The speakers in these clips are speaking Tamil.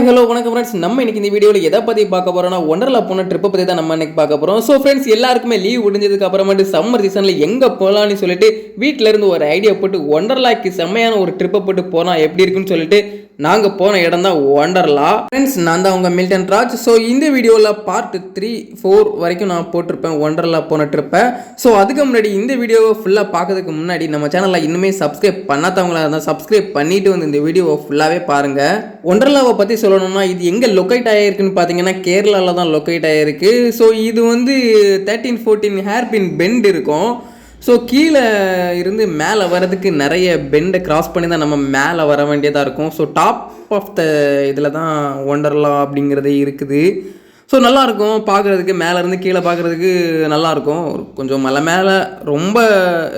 ஹாய் ஹலோ வணக்கம் ஃப்ரெண்ட்ஸ் நம்ம இன்னைக்கு இந்த வீடியோவில் எதை பற்றி பார்க்க போறோம்னா ஒண்டர்லா போன ட்ரிப்பை பற்றி தான் நம்ம இன்னைக்கு பார்க்க போகிறோம் ஸோ ஃப்ரெண்ட்ஸ் எல்லாருக்குமே லீவ் முடிஞ்சதுக்கு அப்புறமேட்டு சம்மர் சீசனில் எங்கே போகலான்னு சொல்லிட்டு வீட்டில இருந்து ஒரு ஐடியா போட்டு ஒண்டர்லாக்கு செம்மையான ஒரு ட்ரிப்பை போட்டு போனால் எப்படி இருக்குன்னு சொல்லிட்டு நாங்கள் போன இடம் தான் ஒண்டர்லா ஃப்ரெண்ட்ஸ் நான் தான் உங்கள் மில்டன் ராஜ் ஸோ இந்த வீடியோவில் பார்ட் த்ரீ ஃபோர் வரைக்கும் நான் போட்டிருப்பேன் ஒண்டர்லா போன ட்ரிப்பை ஸோ அதுக்கு முன்னாடி இந்த வீடியோவை ஃபுல்லாக பார்க்கறதுக்கு முன்னாடி நம்ம சேனலில் இன்னுமே சப்ஸ்கிரைப் பண்ணாதவங்களா இருந்தால் சப்ஸ்கிரைப் பண்ணிட்டு வந்து இந்த வீடியோவை ஃபுல்லாகவே பாருங்கள் ஒண்டர்லாவை பற்றி சொல்லணும்னா இது எங்கே லொக்கேட் ஆகிருக்குன்னு பார்த்தீங்கன்னா கேரளாவில் தான் லொக்கேட் ஆகிருக்கு ஸோ இது வந்து தேர்ட்டீன் ஃபோர்டீன் ஹேர்பின் பெண்ட் இருக்கும். ஸோ கீழே இருந்து மேலே வர்றதுக்கு நிறைய பெண்டை கிராஸ் பண்ணி தான் நம்ம மேலே வர வேண்டியதாக இருக்கும். ஸோ டாப் ஆஃப் த இதில் தான் ஒண்டர்லா அப்படிங்கிறதே இருக்குது. ஸோ நல்லாயிருக்கும். பார்க்குறதுக்கு மேலேருந்து கீழே பார்க்குறதுக்கு நல்லாயிருக்கும். கொஞ்சம் மலை மேலே ரொம்ப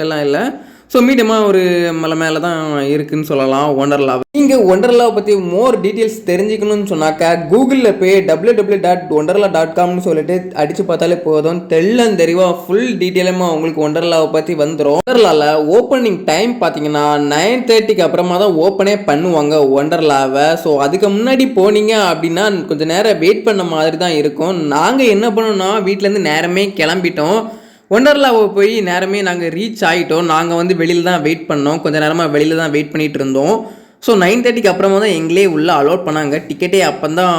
எல்லாம் இல்லை. ஸோ மீடியமாக ஒரு மலை மேலே தான் இருக்குன்னு சொல்லலாம் ஒண்டர்லா நீங்கள் ஒண்டர்லாவை பற்றி மோர் டீட்டெயில்ஸ் தெரிஞ்சுக்கணும்னு சொன்னாக்கா கூகுளில் போய் W W dot Wonderla dot காம்னு சொல்லிட்டு அடித்து பார்த்தாலே போதும். தெள்ளம் தெளிவாக ஃபுல் டீட்டெயிலுமாக உங்களுக்கு ஒண்டர்லாவை பற்றி வந்துடும் ஒண்டர்லாவில் ஓப்பனிங் டைம் பார்த்தீங்கன்னா நைன் தேர்ட்டிக்கு அப்புறமா தான் ஓப்பனே பண்ணுவாங்க ஒண்டர்லாவை ஸோ அதுக்கு முன்னாடி போனீங்க அப்படின்னா கொஞ்சம் நேரம் வெயிட் பண்ண மாதிரி தான் இருக்கும். நாங்கள் என்ன பண்ணோம்னா வீட்டிலேருந்து நேரமே கிளம்பிட்டோம். ஒண்டர்லாவை போய் நேரமே நாங்கள் ரீச் ஆகிட்டோம் நாங்கள் வந்து வெளியில் தான் வெயிட் பண்ணோம். கொஞ்சம் நேரமாக வெளியில் தான் வெயிட் பண்ணிகிட்டு இருந்தோம். ஸோ நைன் தேர்ட்டிக்கு அப்புறமா தான் எங்களே உள்ளே அலோட் பண்ணாங்க. டிக்கெட்டே அப்போ தான்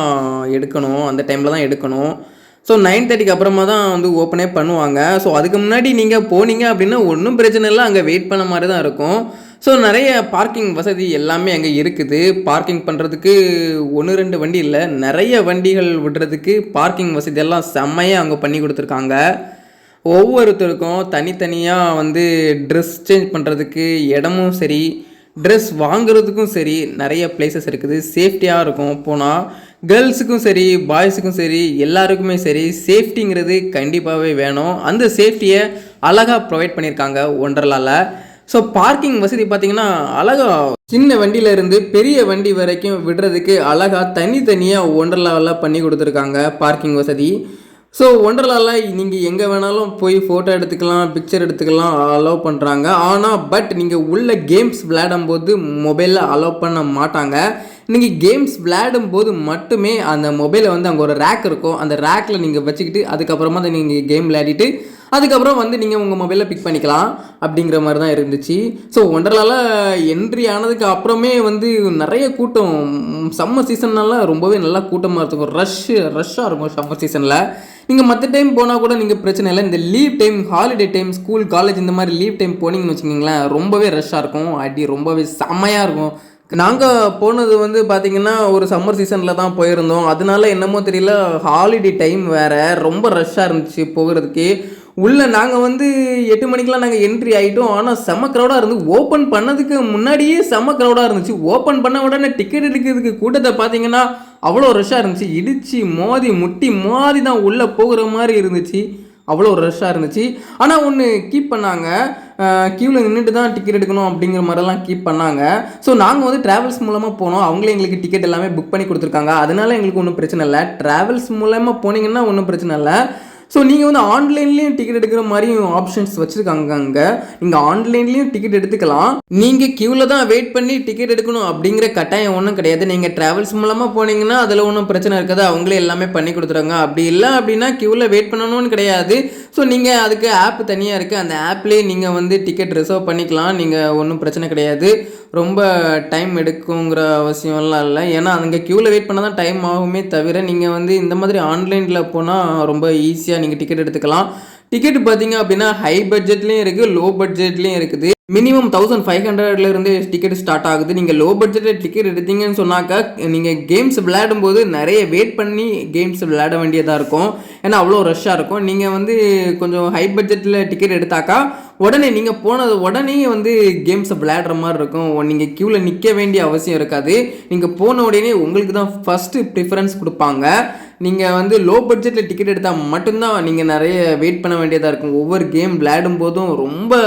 எடுக்கணும். அந்த டைமில் தான் எடுக்கணும். ஸோ நைன் தேர்ட்டிக்கு அப்புறமா தான் வந்து ஓப்பனே பண்ணுவாங்க. ஸோ அதுக்கு முன்னாடி நீங்கள் போனீங்க அப்படின்னா ஒன்றும் பிரச்சனை இல்லை. அங்கே வெயிட் பண்ண மாதிரி தான் இருக்கும். ஸோ நிறைய பார்க்கிங் வசதி எல்லாமே அங்கே இருக்குது. பார்க்கிங் பண்ணுறதுக்கு ஒன்று ரெண்டு வண்டி இல்லை. நிறைய வண்டிகள் விடுறதுக்கு பார்க்கிங் வசதி எல்லாம் செம்மையாக அங்கே பண்ணி கொடுத்துருக்காங்க. ஒவ்வொருத்தருக்கும் தனித்தனியாக வந்து ட்ரெஸ் சேஞ்ச் பண்ணுறதுக்கு இடமும் சரி ட்ரெஸ் வாங்குறதுக்கும் சரி நிறைய பிளேசஸ் இருக்குது. சேஃப்டியாக இருக்கும். போனால் கேர்ள்ஸுக்கும் சரி பாய்ஸுக்கும் சரி எல்லாருக்குமே சரி சேஃப்டிங்கிறது கண்டிப்பாகவே வேணும். அந்த சேஃப்டியை அழகாக ப்ரொவைட் பண்ணியிருக்காங்க ஒண்டர்லால ஸோ பார்க்கிங் வசதி பார்த்தீங்கன்னா அழகா சின்ன வண்டியில இருந்து பெரிய வண்டி வரைக்கும் விடுறதுக்கு அழகாக தனித்தனியாக ஒண்டர்லாவில் பண்ணி கொடுத்துருக்காங்க பார்க்கிங் வசதி. ஸோ ஒண்டர்லாவில் நீங்கள் எங்கே வேணாலும் போய் ஃபோட்டோ எடுத்துக்கலாம் பிக்சர் எடுத்துக்கலாம் அலோவ் பண்ணுறாங்க ஆனால் பட் நீங்கள் உள்ள கேம்ஸ் விளையாடும் போது மொபைலில் அலோவ் பண்ண மாட்டாங்க. நீங்கள் கேம்ஸ் விளையாடும் போது மட்டுமே அந்த மொபைலை வந்து அங்கே ஒரு ரேக் இருக்கும். அந்த ரேக்கில் நீங்கள் வச்சுக்கிட்டு அதுக்கப்புறமா அதை நீங்கள் கேம் விளையாடிட்டு அதுக்கப்புறம் வந்து நீங்கள் உங்கள் மொபைலில் பிக் பண்ணிக்கலாம் அப்படிங்கிற மாதிரி தான் இருந்துச்சு. ஸோ ஒண்டர்லால என்ட்ரி ஆனதுக்கு அப்புறமே வந்து நிறைய கூட்டம். சம்மர் சீசன்னால ரொம்பவே நல்லா கூட்டமாக இருக்கும். ரஷ்ஷு ரஷ்ஷாக இருக்கும் சம்மர் சீசனில் நீங்கள் மற்ற டைம் போனால் கூட நீங்கள் பிரச்சனை இல்லை. இந்த leave time holiday time school college இந்த மாதிரி லீவ் டைம் போனீங்கன்னு வச்சுக்கோங்களேன் ரொம்பவே ரஷ்ஷாக இருக்கும். அடி ரொம்பவே செம்மையாக இருக்கும். நாங்கள் போனது வந்து பார்த்திங்கன்னா ஒரு சம்மர் சீசனில் தான் போயிருந்தோம். அதனால என்னமோ தெரியல ஹாலிடே டைம் வேறு. ரொம்ப ரஷ்ஷாக இருந்துச்சு போகிறதுக்கு. உள்ளே நாங்கள் வந்து எட்டு மணிக்கெலாம் நாங்கள் என்ட்ரி ஆகிட்டோம் ஆனால் செம்ம க்ரௌடாக இருந்து ஓப்பன் பண்ணதுக்கு முன்னாடியே செம்ம க்ரௌடாக இருந்துச்சு. ஓப்பன் பண்ண உடனே டிக்கெட் எடுக்கிறதுக்கு கூட்டத்தை பார்த்தீங்கன்னா அவ்வளோ ரஷ்ஷாக இருந்துச்சு. இடித்து மோதி முட்டி மோதி தான் உள்ளே போகிற மாதிரி இருந்துச்சு. அவ்வளோ ரஷ்ஷாக இருந்துச்சு. ஆனால் ஒன்று கீப் பண்ணாங்க. க்யூவில் நின்றுட்டு தான் டிக்கெட் எடுக்கணும் அப்படிங்கிற மாதிரிலாம் கீப் பண்ணாங்க. ஸோ நாங்கள் வந்து ட்ராவல்ஸ் மூலமாக போனோம். அவங்களே எங்களுக்கு டிக்கெட் எல்லாமே புக் பண்ணி கொடுத்துருக்காங்க. அதனால எங்களுக்கு ஒன்றும் பிரச்சனை இல்லை. ட்ராவல்ஸ் மூலமாக போனீங்கன்னா ஒன்றும் பிரச்சனை இல்லை. ஸோ நீங்கள் வந்து ஆன்லைன்லேயும் டிக்கெட் எடுக்கிற மாதிரியும் ஆப்ஷன்ஸ் வச்சுருக்காங்க அங்கே. நீங்கள் ஆன்லைன்லேயும் டிக்கெட் எடுத்துக்கலாம். நீங்கள் க்யூவில் தான் வெயிட் பண்ணி டிக்கெட் எடுக்கணும் அப்படிங்கிற கட்டாயம் ஒன்றும் கிடையாது. நீங்கள் ட்ராவல்ஸ் மூலமாக போனீங்கன்னா அதில் ஒன்றும் பிரச்சனை இருக்காது. அவங்களே எல்லாமே பண்ணி கொடுத்துருவாங்க. அப்படி இல்லை அப்படின்னா க்யூவில் வெயிட் பண்ணணும்னு கிடையாது. ஸோ நீங்கள் அதுக்கு ஆப் தனியாக இருக்குது அந்த ஆப்லேயே நீங்கள் வந்து டிக்கெட் ரிசர்வ் பண்ணிக்கலாம். நீங்கள் ஒன்றும் பிரச்சனை கிடையாது. ரொம்ப டைம் எடுக்குங்கிற அவசியம்லாம் இல்லை. ஏன்னா அங்கே க்யூவில் வெயிட் பண்ணால் தான் டைம் ஆகுமே தவிர நீங்கள் வந்து இந்த மாதிரி ஆன்லைனில் போனால் ரொம்ப ஈஸியாக நீங்கள் டிக்கெட் எடுத்துக்கலாம். டிக்கெட் பார்த்தீங்க அப்படின்னா ஹை பட்ஜெட்லேயும் இருக்குது லோ பட்ஜெட்லேயும் இருக்குது. மினிமம் தௌசண்ட் ஃபைவ் ஹண்ட்ரட்ல இருந்து டிக்கெட் ஸ்டார்ட் ஆகுது. நீங்கள் லோ பட்ஜெட்டில் டிக்கெட் எடுத்தீங்கன்னு சொன்னாக்கா நீங்கள் கேம்ஸ் விளையாடும் போது நிறைய வெயிட் பண்ணி கேம்ஸ் விளையாட வேண்டியதாக இருக்கும். ஏன்னா அவ்வளோ ரஷ்ஷாக இருக்கும். நீங்கள் வந்து கொஞ்சம் ஹை பட்ஜெட்டில் டிக்கெட் எடுத்தாக்கா உடனே நீங்கள் போனது உடனே வந்து கேம்ஸை விளையாடுற மாதிரி இருக்கும். நீங்கள் க்யூவில் நிற்க வேண்டிய அவசியம் இருக்காது. நீங்கள் போன உடனே உங்களுக்கு தான் ஃபஸ்ட்டு ப்ரிஃபரன்ஸ் கொடுப்பாங்க. நீங்கள் வந்து லோ பட்ஜெட்டில் டிக்கெட் எடுத்தால் மட்டும்தான் நீங்கள் நிறைய வெயிட் பண்ண வேண்டியதாக இருக்கும். ஒவ்வொரு கேம் விளையாடும் போதும் ரொம்ப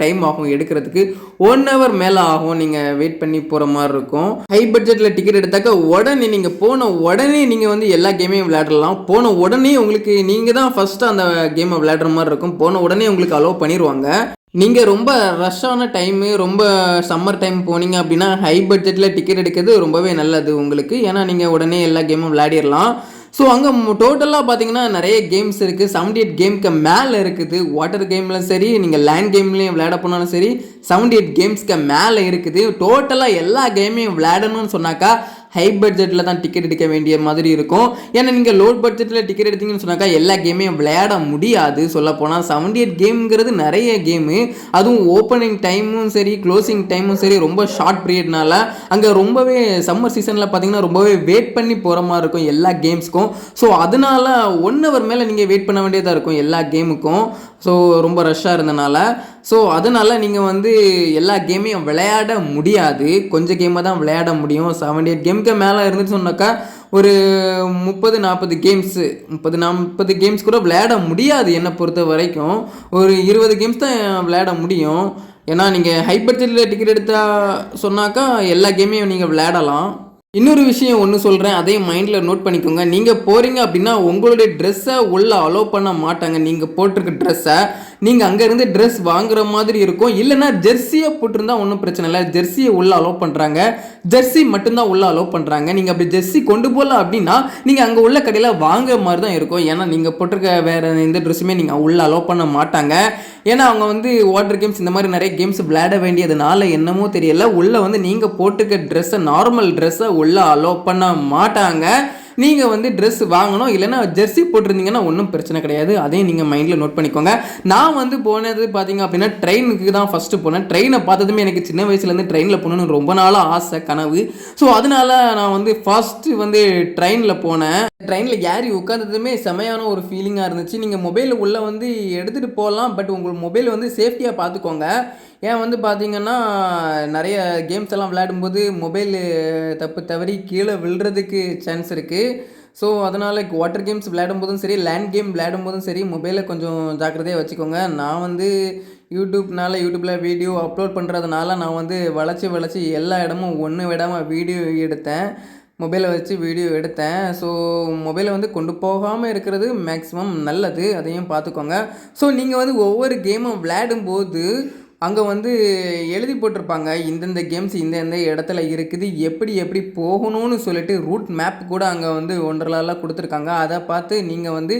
டைம் ஆகும் எடுக்கிறதுக்கு. ஒன் ஹவர் மேலே ஆகும் நீங்கள் வெயிட் பண்ணி போகிற மாதிரி இருக்கும். ஹை பட்ஜெட்டில் டிக்கெட் எடுத்தாக்க உடனே நீங்கள் போன உடனே நீங்கள் வந்து எல்லா கேமையும் விளையாடலாம். போன உடனே உங்களுக்கு நீங்கள் தான் ஃபஸ்ட்டு அந்த கேமை விளையாடுற மாதிரி இருக்கும். போன உடனே உங்களுக்கு அலோவ் பண்ணிடுவாங்க நீங்கள் ரொம்ப ரஷ்ஷான டைமு ரொம்ப சம்மர் டைம் போனீங்க அப்படின்னா ஹை பட்ஜெட்டில் டிக்கெட் எடுக்கிறது ரொம்பவே நல்லது உங்களுக்கு. ஏன்னா நீங்கள் உடனே எல்லா கேமும் விளையாடிடலாம் ஸோ அங்கே டோட்டலாக பார்த்தீங்கன்னா நிறைய கேம்ஸ் இருக்குது செவன்டி எயிட் கேம்க்கு மேலே இருக்குது. வாட்டர் கேம்லையும் சரி நீங்கள் லேண்ட் கேம்லேயும் விளையாட போனாலும் சரி செவன்டி எயிட் கேம்ஸ்க்கு மேலே இருக்குது. டோட்டலாக எல்லா கேமையும் விளையாடணும்னு சொன்னாக்கா ஹை பட்ஜெட்டில் தான் டிக்கெட் எடுக்க வேண்டிய மாதிரி இருக்கும். ஏன்னா நீங்கள் லோட் பட்ஜெட்டில் டிக்கெட் எடுத்தீங்கன்னு சொன்னாக்கா எல்லா கேமையும் விளையாட முடியாது. சொல்லப்போனால் செவன்டி எயிட் கேம்ங்கிறது நிறைய கேமு அதுவும் ஓப்பனிங் டைமும் சரி க்ளோசிங் டைமும் சரி ரொம்ப ஷார்ட் பீரியட்னால அங்கே ரொம்பவே சம்மர் சீசனில் பார்த்தீங்கன்னா ரொம்பவே வெயிட் பண்ணி போகிற மாதிரி இருக்கும் எல்லா கேம்ஸ்க்கும் ஸோ அதனால ஒன் ஹவர் மேலே நீங்கள் வெயிட் பண்ண வேண்டியதாக இருக்கும் எல்லா கேமுக்கும் ஸோ ரொம்ப ரஷ்ஷாக இருந்தனால. ஸோ அதனால் நீங்கள் வந்து எல்லா கேமையும் விளையாட முடியாது. கொஞ்சம் கேமை தான் விளையாட முடியும். செவன்டி எயிட் கேம் கேமுக்கு மேலே இருந்துச்சு சொன்னாக்கா ஒரு முப்பது நாற்பது கேம்ஸு முப்பது நாற்பது கேம்ஸ் கூட விளையாட முடியாது என்னை பொறுத்த வரைக்கும். ஒரு இருபது கேம்ஸ் தான் விளையாட முடியும். ஏன்னா நீங்கள் ஹை பட்ஜெட்டில் டிக்கெட் எடுத்தா சொன்னாக்கா எல்லா கேமையும் நீங்கள் விளையாடலாம். இன்னொரு விஷயம் ஒன்று சொல்கிறேன் அதையும் மைண்டில் நோட் பண்ணிக்கோங்க. நீங்கள் போகிறீங்க அப்படின்னா உங்களுடைய ட்ரெஸ்ஸை உள்ளே அலோவ் பண்ண மாட்டாங்க. நீங்கள் போட்டிருக்க ட்ரெஸ்ஸை நீங்கள் அங்கேருந்து ட்ரெஸ் வாங்குற மாதிரி இருக்கும். இல்லைன்னா ஜெர்சியை போட்டிருந்தா ஒன்றும் பிரச்சனை இல்லை. ஜெர்சியை உள்ளே அலோவ் பண்ணுறாங்க ஜெர்சி மட்டும்தான் உள்ளே அலோவ் பண்ணுறாங்க நீங்கள் அப்படி ஜெர்சி கொண்டு போகல அப்படின்னா நீங்கள் அங்கே உள்ள கடையில் வாங்குற மாதிரி தான் இருக்கும். ஏன்னா நீங்கள் போட்டிருக்க வேறு எந்த ட்ரெஸ்ஸுமே நீங்கள் உள்ளே அலோவ் பண்ண மாட்டாங்க. ஏன்னா அவங்க வந்து வாட்டர் கேம்ஸ் இந்த மாதிரி நிறைய கேம்ஸ் விளையாட வேண்டியதுனால என்னமோ தெரியல. உள்ளே வந்து நீங்கள் போட்டுக்க ட்ரெஸ்ஸை நார்மல் ட்ரெஸ்ஸை உள்ளே அலோவ் பண்ண மாட்டாங்க. நீங்கள் வந்து ட்ரெஸ் வாங்கணும் இல்லைன்னா ஜெர்சி போட்டிருந்தீங்கன்னா ஒன்றும் பிரச்சனை கிடையாது. அதையும் நீங்கள் மைண்டில் நோட் பண்ணிக்கோங்க. நான் வந்து போனது பார்த்தீங்க அப்படின்னா ட்ரெயினுக்கு தான் ஃபஸ்ட்டு போனேன். ட்ரெயினை பார்த்ததுமே எனக்கு சின்ன வயசுலேருந்து ட்ரெயினில் போகணுன்னு ரொம்ப நாளாக ஆசை கனவு. ஸோ அதனால நான் வந்து ஃபஸ்ட்டு வந்து ட்ரெயினில் போனேன். ட்ரெயினில் ஏறி உட்காந்ததுமே செமையான ஒரு ஃபீலிங்காக இருந்துச்சு. நீங்கள் மொபைலில் உள்ளே வந்து எடுத்துகிட்டு போகலாம் பட் உங்கள் மொபைல் வந்து சேஃப்டியாக பார்த்துக்கோங்க ஏன் வந்து பார்த்தீங்கன்னா நிறைய கேம்ஸ் எல்லாம் விளையாடும்போது மொபைல் தப்பு தவறி கீழே விழுறதுக்கு சான்ஸ் இருக்குது ஸோ அதனால் வாட்டர் கேம்ஸ் விளையாடும் போதும் சரி லேண்ட் கேம் விளையாடும் போதும் சரி மொபைலை கொஞ்சம் ஜாக்கிரதையாக வச்சுக்கோங்க. நான் வந்து யூடியூப்னால யூடியூப்பில் வீடியோ அப்லோட் பண்ணுறதுனால நான் வந்து வளைச்சி வளைச்சி எல்லா இடமும் ஒன்று விடாமல் வீடியோ எடுத்தேன். மொபைலை வச்சு வீடியோ எடுத்தேன். ஸோ மொபைலை வந்து கொண்டு போகாமல் இருக்கிறது மேக்ஸிமம் நல்லது. அதையும் பார்த்துக்கோங்க ஸோ நீங்கள் வந்து ஒவ்வொரு கேமும் விளையாடும்போது அங்கே வந்து எழுதி போட்டிருப்பாங்க இந்தந்த கேம்ஸ் இந்தந்த இடத்துல இருக்குது எப்படி எப்படி போகணும்னு சொல்லிட்டு ரூட் மேப் கூட அங்கே வந்து ஒன்றரெல்லாம் கொடுத்துருக்காங்க. அதை பார்த்து நீங்கள் வந்து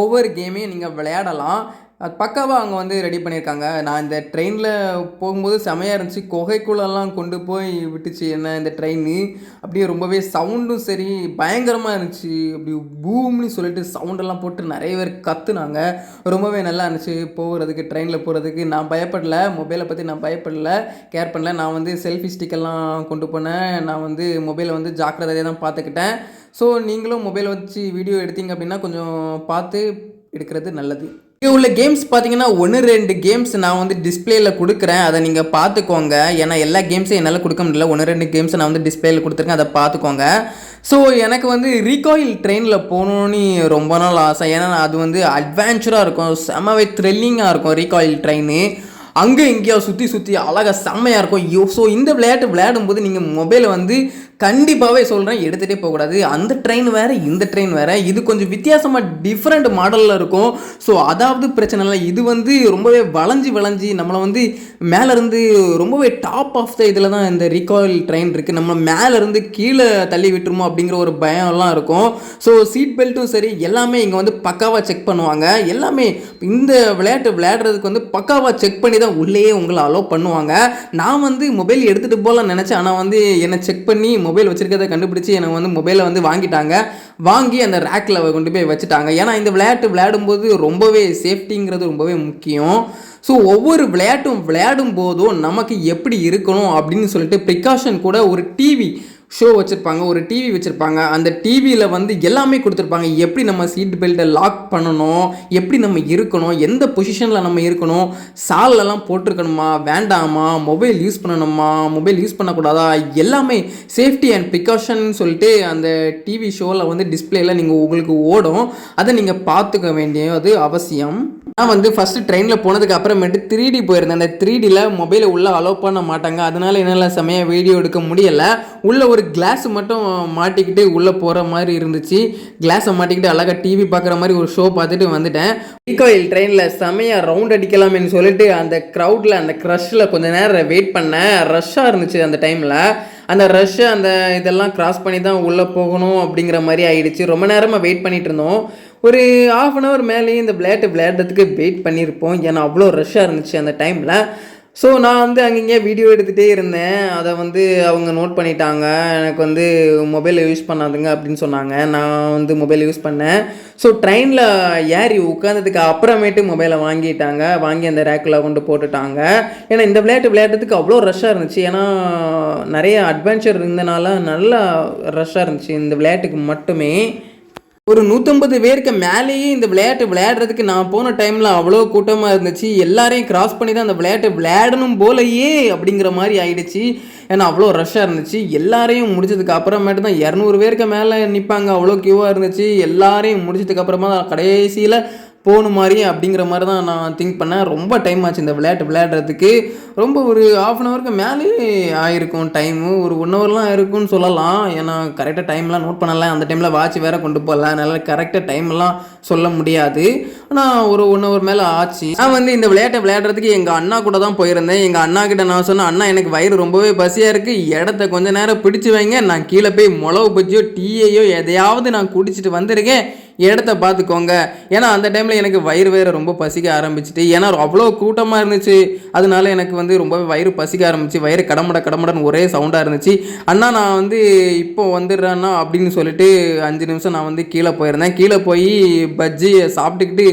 ஒவ்வொரு கேமையும் நீங்கள் விளையாடலாம். அது பக்காவாக அங்கே வந்து ரெடி பண்ணியிருக்காங்க. நான் இந்த ட்ரெயினில் போகும்போது செமையாக இருந்துச்சு. குகைக்குள்ளெல்லாம் கொண்டு போய் விட்டுச்சு. என்ன இந்த ட்ரெயின் அப்படியே ரொம்பவே சவுண்டும் சரி பயங்கரமாக இருந்துச்சு. அப்படி பூம்னு சொல்லிட்டு சவுண்டெல்லாம் போட்டு நிறைய பேர் கற்றுனாங்க ரொம்பவே நல்லா இருந்துச்சு. போகிறதுக்கு ட்ரெயினில் போகிறதுக்கு நான் பயப்படல. மொபைலை பற்றி நான் பயப்படல. கேர் பண்ணல. நான் வந்து செல்ஃபி ஸ்டிக்கெல்லாம் கொண்டு போனேன். நான் வந்து மொபைலை வந்து ஜாக்கிரதையாக தான் பார்த்துக்கிட்டேன். ஸோ நீங்களும் மொபைல் வச்சு வீடியோ எடுத்தீங்க அப்படின்னா கொஞ்சம் பார்த்து எடுக்கிறது நல்லது. இங்கே உள்ள கேம்ஸ் பார்த்தீங்கன்னா ஒன்று ரெண்டு கேம்ஸ் நான் வந்து டிஸ்பிளேயில் கொடுக்குறேன். அதை நீங்கள் பார்த்துக்கோங்க ஏன்னா எல்லா கேம்ஸும் என்னால் கொடுக்க முடியல. ஒன்று ரெண்டு கேம்ஸ் நான் வந்து டிஸ்பிளேயில் கொடுத்துருக்கேன். அதை பார்த்துக்கோங்க ஸோ எனக்கு வந்து ரீகாயில் ட்ரெயினில் போகணுன்னு ரொம்ப நாள் ஆசை. ஏன்னா அது வந்து அட்வென்ச்சராக இருக்கும். செமவே த்ரில்லிங்காக இருக்கும் ரீகாயில் ட்ரெயின் அங்கே எங்கேயோ சுற்றி சுற்றி அழகாக செம்மையாக இருக்கும். ஸோ இந்த விளையாட்டு விளையாடும் போது நீங்கள் மொபைலை வந்து கண்டிப்பாகவே சொல்கிறேன் எடுத்துகிட்டே போகக்கூடாது. அந்த ட்ரெயின் வேறு இந்த ட்ரெயின் வேறு. இது கொஞ்சம் வித்தியாசமாக டிஃப்ரெண்ட் மாடலில் இருக்கும். ஸோ அதாவது பிரச்சனை இல்லை. இது வந்து ரொம்பவே வளைஞ்சி வளைஞ்சி நம்மளை வந்து மேலேருந்து ரொம்பவே டாப் ஆஃப் த இதில் தான் இந்த ரீகாயில் ட்ரெயின் இருக்குது நம்ம மேலேருந்து கீழே தள்ளி விட்டுருமோ அப்படிங்கிற ஒரு பயம்லாம் இருக்கும். ஸோ சீட் பெல்ட்டும் சரி எல்லாமே இங்கே வந்து பக்காவாக செக் பண்ணுவாங்க. எல்லாமே இந்த விளையாட்டு விளையாடுறதுக்கு வந்து பக்காவாக செக் பண்ணி தான் உள்ளேயே உங்களை அலோவ் பண்ணுவாங்க. நான் வந்து மொபைல் எடுத்துகிட்டு போகலான்னு நினச்சேன். ஆனால் வந்து என்னை செக் பண்ணி மொபைல் வச்சுருக்கிறத கண்டுபிடிச்சி எனக்கு வந்து மொபைலை வந்து வாங்கிட்டாங்க. வாங்கி அந்த ரேக்கில் கொண்டு போய் வச்சுட்டாங்க. ஏன்னா இந்த விளையாட்டு விளையாடும்போது ரொம்பவே சேஃப்டிங்கிறது ரொம்பவே முக்கியம். ஸோ ஒவ்வொரு விளையாட்டும் விளையாடும் போதும் நமக்கு எப்படி இருக்கணும் அப்படின்னு சொல்லிட்டு ப்ரிகாஷன் கூட ஒரு டிவி ஷோ வச்சுருப்பாங்க ஒரு டிவி வச்சுருப்பாங்க. அந்த டிவியில் வந்து எல்லாமே கொடுத்துருப்பாங்க. எப்படி நம்ம சீட் பெல்ட்டை லாக் பண்ணணும்? எப்படி நம்ம இருக்கணும்? எந்த பொசிஷனில் நம்ம இருக்கணும்? சால்லலாம் போட்டிருக்கணுமா? வேண்டாமா? மொபைல் யூஸ் பண்ணணுமா? மொபைல் யூஸ் பண்ணக்கூடாதா? எல்லாமே சேஃப்டி அண்ட் ப்ரிகாஷன் சொல்லிட்டு அந்த டிவி ஷோவில் வந்து டிஸ்பிளேல நீங்கள் உங்களுக்கு ஓடும். அதை நீங்கள் பார்த்துக்க வேண்டியது அவசியம். நான் வந்து ஃபஸ்ட்டு ட்ரெயினில் போனதுக்கு அப்புறமேட்டு த்ரீ டி போயிருந்தேன். அந்த த்ரீ டியில் மொபைலை உள்ளே அலோவ் பண்ண மாட்டாங்க. அதனால என்னால் செமையாக வீடியோ எடுக்க முடியலை. உள்ள ஒரு ஒரு கிளாஸ் மட்டும் மாட்டிக்கிட்டு உள்ளே போகிற மாதிரி இருந்துச்சு. கிளாஸை மாட்டிக்கிட்டு அழகாக டிவி பார்க்குற மாதிரி ஒரு ஷோ பார்த்துட்டு வந்துட்டேன். கோயில் ட்ரெயினில் செமையாக ரவுண்ட் அடிக்கலாமேன்னு சொல்லிட்டு அந்த க்ரௌடில் அந்த க்ரஷில் கொஞ்ச நேரம் வெயிட் பண்ணேன். ரஷ்ஷாக இருந்துச்சு அந்த டைமில் அந்த ரஷ்ஷை அந்த இதெல்லாம் கிராஸ் பண்ணி தான் உள்ளே போகணும் அப்படிங்கிற மாதிரி ஆயிடுச்சு. ரொம்ப நேரமாக வெயிட் பண்ணிட்டு இருந்தோம். ஒரு ஆஃப் அன் ஹவர் மேலேயே இந்த விளையாட்டு விளையாடுறதுக்கு வெயிட் பண்ணியிருப்போம். ஏன்னா அவ்வளோ ரஷ்ஷாக இருந்துச்சு அந்த டைமில் ஸோ நான் வந்து அங்கங்கே வீடியோ எடுத்துகிட்டே இருந்தேன். அதை வந்து அவங்க நோட் பண்ணிட்டாங்க. எனக்கு வந்து மொபைல் யூஸ் பண்ணாதுங்க அப்படின்னு சொன்னாங்க. நான் வந்து மொபைல் யூஸ் பண்ணேன். ஸோ ட்ரெயினில் ஏறி உட்காந்ததுக்கு அப்புறமேட்டு மொபைலை வாங்கிட்டாங்க. வாங்கி அந்த ரேக்கில் கொண்டு போட்டுட்டாங்க. ஏன்னா இந்த விளையாட்டு விளையாடுறதுக்கு அவ்வளோ ரஷ்ஷாக இருந்துச்சு. ஏன்னா நிறைய அட்வென்ச்சர் இருந்தனால நல்லா ரஷ்ஷாக இருந்துச்சு. இந்த விளையாட்டுக்கு மட்டுமே. ஒரு நூற்றம்பது பேருக்கு மேலேயே இந்த விளையாட்டு விளையாடுறதுக்கு நான் போன டைமில் அவ்வளோ கூட்டமாக இருந்துச்சு. எல்லாரையும் கிராஸ் பண்ணி தான் அந்த விளையாட்டு விளையாடணும் போலையே அப்படிங்கிற மாதிரி ஆயிடுச்சு. ஏன்னா அவ்வளோ ரஷ்ஷாக இருந்துச்சு. எல்லாரையும் முடிச்சதுக்கு அப்புறமேட்டு தான் இரநூறு பேருக்கு மேலே நிற்பாங்க அவ்வளோ க்யூவாக இருந்துச்சு. எல்லாரையும் முடிச்சதுக்கு அப்புறமா தான் கடைசியில் போகணும் மாதிரி அப்படிங்கிற மாதிரி தான் நான் திங்க் பண்ணேன். ரொம்ப டைம் ஆச்சு இந்த விளையாட்டு விளையாடுறதுக்கு. ரொம்ப ஒரு ஆஃப் அன் ஹவருக்கு மேலே ஆயிருக்கும் டைமு ஒரு ஒன் ஹவர்லாம் இருக்கும்னு சொல்லலாம். ஏன்னா கரெக்டாக டைம்லாம் நோட் பண்ணல. அந்த டைமில் வாட்ச் வேறு கொண்டு போகல. அதனால் கரெக்டாக டைம்லாம் சொல்ல முடியாது. ஆனால் ஒரு ஒன் ஹவர் மேலே ஆச்சு. நான் வந்து இந்த விளையாட்டை விளையாடுறதுக்கு எங்கள் அண்ணா கூட தான் போயிருந்தேன். எங்கள் அண்ணா கிட்ட நான் சொன்னேன் அண்ணா எனக்கு வயிறு ரொம்பவே பசியாக இருக்குது இடத்த கொஞ்ச நேரம் பிடிச்சு வைங்க. நான் கீழே போய் மிளகு பஜ்ஜியோ டீயையோ எதையாவது நான் குடிச்சிட்டு வந்திருக்கேன். இடத்த பார்த்துக்கோங்க. ஏன்னா அந்த டைமில் எனக்கு வயிறு வேறு ரொம்ப பசிக்க ஆரம்பிச்சிட்டு ஏன்னா அவ்வளோ கூட்டமாக இருந்துச்சு. அதனால எனக்கு வந்து ரொம்பவே வயிறு பசிக்க ஆரம்பிச்சு வயிறு கடமட கடமடன்னு ஒரே சவுண்டாக இருந்துச்சு. அண்ணா நான் வந்து இப்போ வந்துடுறேன்னா அப்படின்னு சொல்லிட்டு அஞ்சு நிமிஷம் நான் வந்து கீழே போயிருந்தேன். கீழே போய் பஜ்ஜியை சாப்பிட்டுக்கிட்டு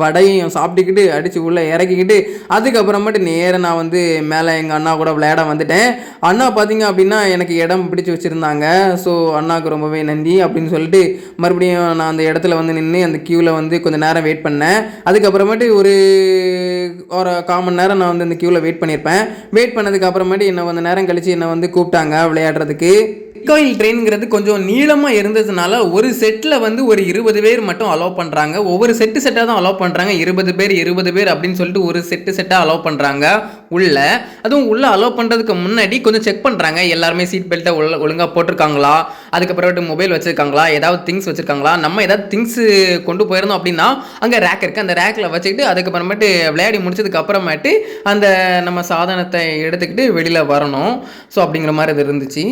வடையும் சாப்பிட்டுக்கிட்டு அடித்து உள்ளே இறக்கிக்கிட்டு அதுக்கப்புறமேட்டு நேராக நான் வந்து மேலே எங்கள் அண்ணா கூட விளையாட வந்துட்டேன். அண்ணா பார்த்தீங்க அப்படின்னா எனக்கு இடம் பிடிச்சி வச்சுருந்தாங்க. ஸோ அண்ணாவுக்கு ரொம்பவே நன்றி அப்படின்னு சொல்லிட்டு மறுபடியும் நான் அந்த இடத்துல வந்து நின்று அந்த க்யூவில் வந்து கொஞ்சம் நேரம் வெயிட் பண்ணேன். அதுக்கப்புறமேட்டு ஒரு ஒரு கால் மணி நேரம் நான் வந்து அந்த க்யூவில் வெயிட் பண்ணியிருப்பேன். வெயிட் பண்ணதுக்கு அப்புறமேட்டு என்னை கொஞ்சம் நேரம் கழித்து என்னை வந்து கூப்பிட்டாங்க விளையாடுறதுக்கு. பிட்காயின் ட்ரெயின்ங்கிறது கொஞ்சம் நீளமாக இருந்ததுனால ஒரு செட்டில் வந்து ஒரு இருபது பேர் மட்டும் அலோவ் பண்ணுறாங்க ஒவ்வொரு செட்டு செட்டாக தான் அலோவ் பண்ணுறாங்க இருபது பேர் இருபது பேர் அப்படின்னு சொல்லிட்டு ஒரு செட்டு செட்டாக அலோவ் பண்ணுறாங்க உள்ள. அதுவும் உள்ளே அலோவ் பண்ணுறதுக்கு முன்னாடி கொஞ்சம் செக் பண்ணுறாங்க எல்லாருமே சீட் பெல்ட்டை உள்ள ஒழுங்காக போட்டிருக்காங்களா? அதுக்கப்புறமேட்டு மொபைல் வச்சுருக்காங்களா? ஏதாவது திங்ஸ் வச்சுருக்காங்களா? நம்ம ஏதாவது திங்ஸ் கொண்டு போயிருந்தோம் அப்படின்னா அங்கே ரேக் இருக்குது அந்த ரேக்கில் வச்சுக்கிட்டு அதுக்கப்புறமேட்டு விளையாடி முடிச்சதுக்கு அப்புறமேட்டு அந்த நம்ம சாதனத்தை எடுத்துக்கிட்டு வெளியில் வரணும். ஸோ அப்படிங்கிற மாதிரி இது இருந்துச்சு.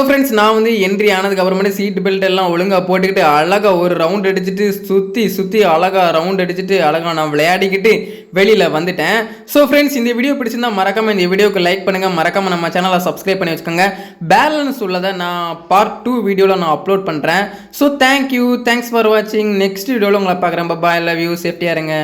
ஸோ ஃப்ரெண்ட்ஸ் நான் வந்து என்ட்ரி ஆனதுக்கப்புறமேட்டு சீட் பெல்ட் எல்லாம் ஒழுங்காக போட்டுக்கிட்டு அழகாக ஒரு ரவுண்ட் அடிச்சுட்டு சுற்றி சுற்றி அழகாக ரவுண்ட் அடிச்சுட்டு அழகாக நான் விளையாடிக்கிட்டு வெளியில் வந்துட்டேன். ஸோ ஃப்ரெண்ட்ஸ் இந்த வீடியோ பிடிச்சிருந்தா மறக்காம இந்த வீடியோக்கு லைக் பண்ணுங்கள் மறக்காம நம்ம சேனலை சப்ஸ்கிரைப் பண்ணி வச்சுக்கோங்க. பேலன்ஸ் உள்ளதை நான் பார்ட் டூ வீடியோவில் நான் அப்லோட் பண்ணுறேன் so thank you thanks for வாட்சிங் நெக்ஸ்ட் வீடியோவில் உங்களை பார்க்குறேன். பாய் லவ் யூ சேஃப்டியாக இருங்க.